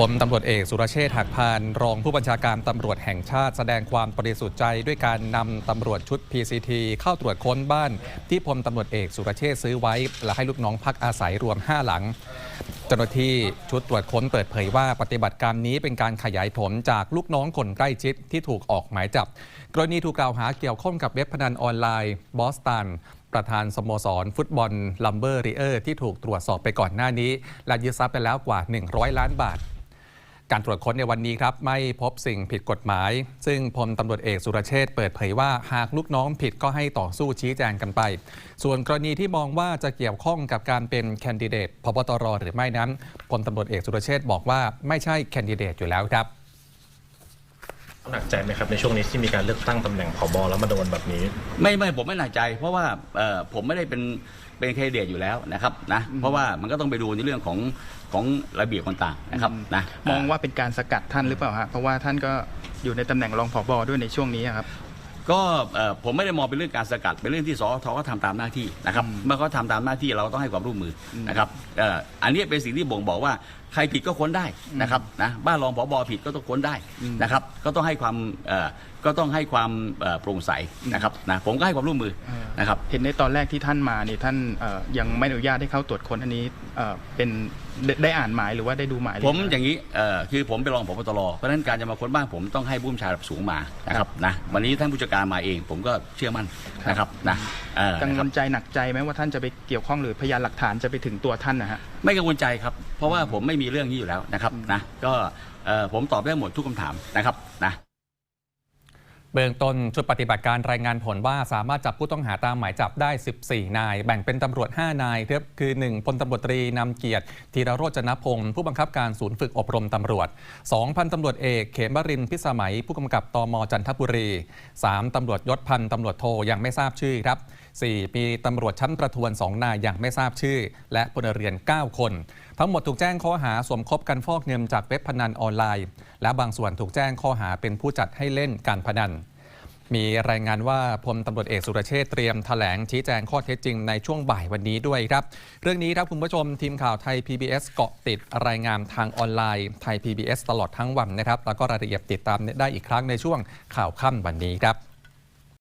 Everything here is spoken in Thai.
พลตำรวจเอกสุรเชษฐ์หักพานรองผู้บัญชาการตำรวจแห่งชาติแสดงความบริสุทธิ์ใจด้วยการนำตำรวจชุด PCT เข้าตรวจค้นบ้าน ที่พลตำรวจเอกสุรเชษฐ์ซื้อไว้ และให้ลูกน้องพักอาศัยรวม 5 หลัง เจ้าหน้าที่ชุดตรวจค้นเปิดเผยว่าปฏิบัติการนี้เป็นการขยายผลจากลูกน้องคนใกล้ชิดที่ถูกออกหมายจับ กรณีถูกกล่าวหาเกี่ยวข้องกับเว็บพนันออนไลน์บอสตันประธานสโมสร ฟุตบอลลัมเบอร์ริเออร์ที่ถูกตรวจสอบไปก่อนหน้านี้และยึดทรัพย์ไปแล้วกว่า 100 ล้านบาท การตรวจค้นในวันนี้ครับไม่พบสิ่งผิดกฎหมาย ซึ่งพลตำรวจเอกสุรเชษฐ์เปิดเผยว่าหากลูกน้องผิดก็ให้ต่อสู้ชี้แจงกันไป ส่วนกรณีที่มองว่าจะเกี่ยวข้องกับการเป็นแคนดิเดตพบตรหรือไม่นั้นพลตำรวจเอกสุรเชษฐ์บอกว่าไม่ใช่แคนดิเดตอยู่แล้วครับหนักใจไหมครับในช่วงนี้ที่มีการเลือกตั้งตำแหน่งผบแล้วมาโดนแบบนี้ ไม่ไม่ผมไม่หนักใจ เพราะว่าเอ่อผมไม่ได้เป็น เป็นแคนดิเดตอยู่แล้วนะครับนะเพราะว่ามันก็ต้องไปดูในเรื่องของของระเบียบต่างๆนะครับนะมองว่าเป็นการสกัดท่านหรือเปล่าฮะเพราะว่าท่านก็อยู่ในตำแหน่งรองผบด้วยในช่วงนี้ครับ ก็เอ่อผมไม่ได้มองเป็นเรื่องการสกัด เป็นเรื่องที่สอทก็ทำตามหน้าที่นะครับเมื่อเขาทำตามหน้าที่เราต้องให้ความร่วมมืออนะครับเอ่ออันนี้เป็นสิ่งที่บ่งบอกว่าใครผิดก็ค้นได้นะครับนะบ้านรองผบผิดก็ต้องค้นได้นะครับ ก็ต้องให้ความเอ่อก็ต้องให้ความเอ่อโปร่งใสนะครับนะผมก็ให้ความร่วมมือนะครับ เห็นในตอนแรกที่ท่านมานี่ท่านเอ่อยังไม่อนุญาตให้เข้าตรวจค้นอันนี้เอ่อเป็นได้ได้อ่านหมายหรือว่าได้ดูหมายหรืผมเปล่าอย่างนี้เอ่อคือผมเป็นรองผบตรเพราะฉะนั้นการจะมาค้นบ้านผมต้องให้ผู้บัญชาการระดับสูงมานะครับนะวันนี้ท่านผู้จัดการมาเอง ผมก็เชื่อมั่นนะครับนะเอ่อกังนะควรับลใจหนักใจไหมว่าท่านจะไปเกี่ยวข้องหรือพยานหลักฐานจะไปถึงตัวท่านนะฮะ ไม่กังวลใจครับ เพราะว่าผมไม่มีเรื่องนี้อยู่แล้วนะครับนะก็เอ่อผมตอบได้หมดทุกคำถามนะครับนะ เบื้องต้นชุดปฏิบัติการรายงานผลว่าสามารถจับผู้ต้องหาตามหมายจับได้ 14 นาย แบ่งเป็นตำรวจ 5 นายครับคือ 1พลตำรวจตรีนำเกียรติธีรโรจนพงศ์ผู้บังคับการศูนย์ฝึกอบรมตำรวจ 2 พันตำรวจเอก เขมรินพิสมัย ผู้กำกับตมจันทบุรี 3ตำรวจยศพันตำรวจโทยังไม่ทราบชื่อครับ 4มีตำรวจชั้นประทวน 2 นายอยังไม่ทราบชื่อ และพลเรือน 9 คน ทั้งหมดถูกแจ้งข้อหาสมคบกันฟอกเงินจากเว็บพนันออนไลน์ และบางส่วนถูกแจ้งข้อหาเป็นผู้จัดให้เล่นการพนันมีรายงานว่าพลตำรวจเอกสุรเชษเตรียมแถลงชี้แจงข้อเท็จจริงในช่วงบ่ายวันนี้ด้วยครับ เรื่องนี้ครับคุณผู้ชมทีมข่าวไทย PBS เกาะติดรายงานทางออนไลน์ไทย PBS ตลอดทั้งวันนะครับ แล้วก็รายละเอียดติดตามได้อีกครั้งในช่วงข่าวค่ำวันนี้ครับ